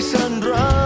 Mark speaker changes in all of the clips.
Speaker 1: sunrise.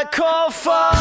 Speaker 1: ไปแ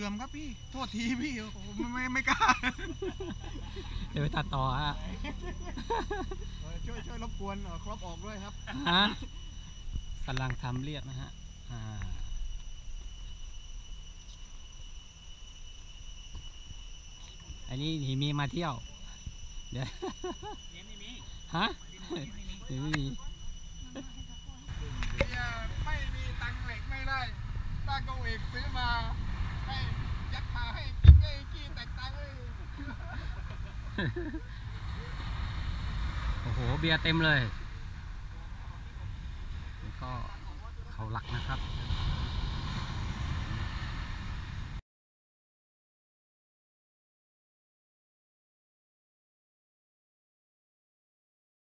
Speaker 1: สื่อมครับ
Speaker 2: พี่ โทษทีพี่โอ้โหไม่ไม่ไม่กล้า
Speaker 3: เดี๋ยวไปตัดต่อฮะ
Speaker 2: เออช่วยช่วยรบกวนเอ่อครอบออกด้วยครับ
Speaker 3: ฮะกำลังทำเรียบนะฮะอ่าอันนี้หีมีมาเที่ยว เดี๋ยวฮะเดี๋ยวไม่มี
Speaker 2: เบียร์ไม่มีตังค์เหล็กไม่ได้ตั้งโกเอกซื้อมาให้ ยัดขาให้กินไอ้กี้แตกตายเลย
Speaker 3: โอ้โห เบียร์เต็มเลย ก็เขาหลักนะครับ